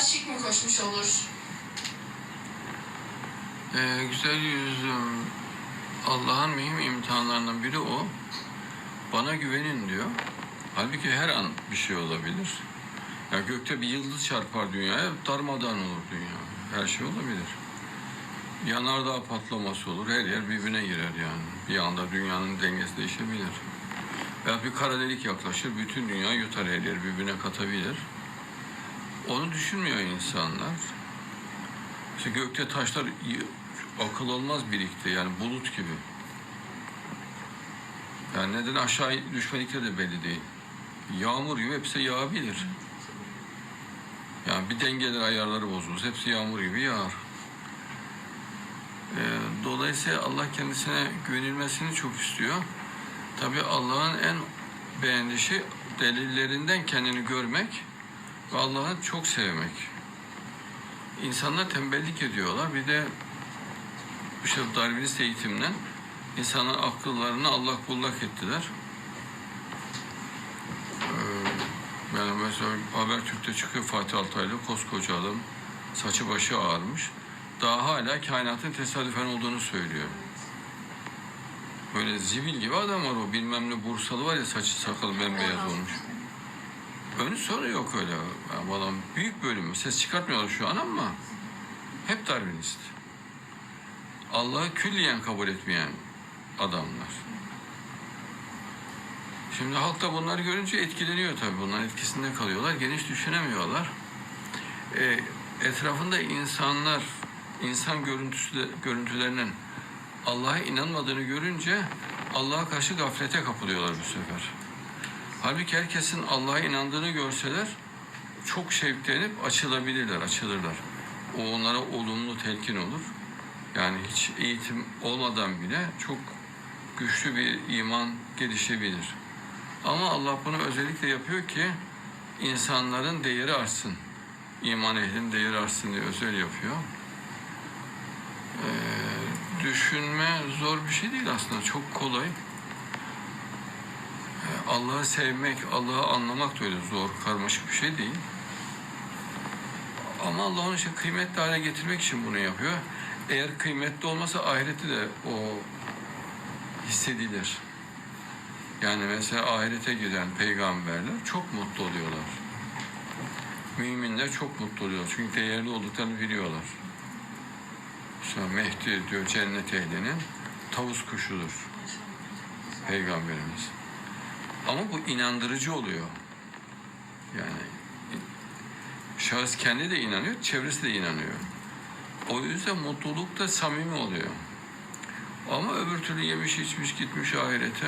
şirk mi koşmuş olur? Ee, güzel yüzüm Allah'ın mühim imtihanlarından biri o. Bana güvenin diyor. Halbuki her an bir şey olabilir. Ya gökte bir yıldız çarpar dünyaya, darmadan olur dünya. Her şey olabilir. Yanardağ patlaması olur, her yer birbirine girer yani. Bir anda dünyanın dengesi değişebilir. Veya bir kara delik yaklaşır, bütün dünya yutar her yer birbirine katabilir. Onu düşünmüyor insanlar. İşte gökte taşlar akıl olmaz birikti yani bulut gibi. Yani neden aşağı düşmedikleri de belli değil. Yağmur gibi hepsi yağabilir. Yani bir dengeler ayarları bozulur. Hepsi yağmur gibi yağar. Ee, dolayısıyla Allah kendisine güvenilmesini çok istiyor. Tabi Allah'ın en beğendiği şey delillerinden kendini görmek ve Allah'ı çok sevmek. İnsanlar tembellik ediyorlar. Bir de işte Darwinist eğitimden insanın akıllarını allak bullak ettiler. Ee, yani mesela Habertürk'te çıkıyor Fatih Altaylı koskoca adam saçı başı ağarmış. Daha hala kainatın tesadüfen olduğunu söylüyor. Böyle zibil gibi adam var o bilmem ne Bursalı var ya saçı sakalı bembeyaz olmuş. Önü sonu yok öyle. Yani büyük bölümü ses çıkartmıyorlar şu an ama hep Darwinist. Allah'ı külliyen kabul etmeyen adamlar. Şimdi halk da bunları görünce etkileniyor tabii. Bunların etkisinde kalıyorlar. Geniş düşünemiyorlar. E, etrafında insanlar, insan görüntüsü, görüntülerinin Allah'a inanmadığını görünce Allah'a karşı gaflete kapılıyorlar bu sefer. Halbuki herkesin Allah'a inandığını görseler çok şevklenip açılabilirler, açılırlar. O onlara olumlu telkin olur. Yani hiç eğitim olmadan bile çok güçlü bir iman gelişebilir. Ama Allah bunu özellikle yapıyor ki insanların değeri artsın. İman ehlinin değeri artsın diye özel yapıyor. Ee, düşünme zor bir şey değil aslında. Çok kolay. Allah'ı sevmek, Allah'ı anlamak da öyle zor, karmaşık bir şey değil. Ama Allah onu işte kıymetli hale getirmek için bunu yapıyor. Eğer kıymetli olmasa ahireti de o hissedilir. Yani mesela ahirete giden peygamberler çok mutlu oluyorlar. Müminler çok mutlu oluyor. Çünkü değerli olduklarını biliyorlar. İşte Mehdi diyor cennet ehlinin tavus kuşudur. Peygamberimiz. Ama bu inandırıcı oluyor. Yani şahıs kendi de inanıyor, çevresi de inanıyor. O yüzden mutluluk da samimi oluyor. Ama öbür türlü yemiş içmiş gitmiş ahirete.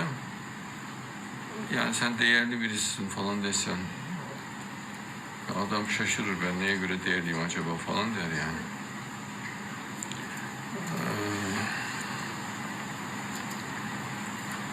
Yani sen değerli birisin falan desen. Adam şaşırır ben neye göre değerliyim acaba falan der yani.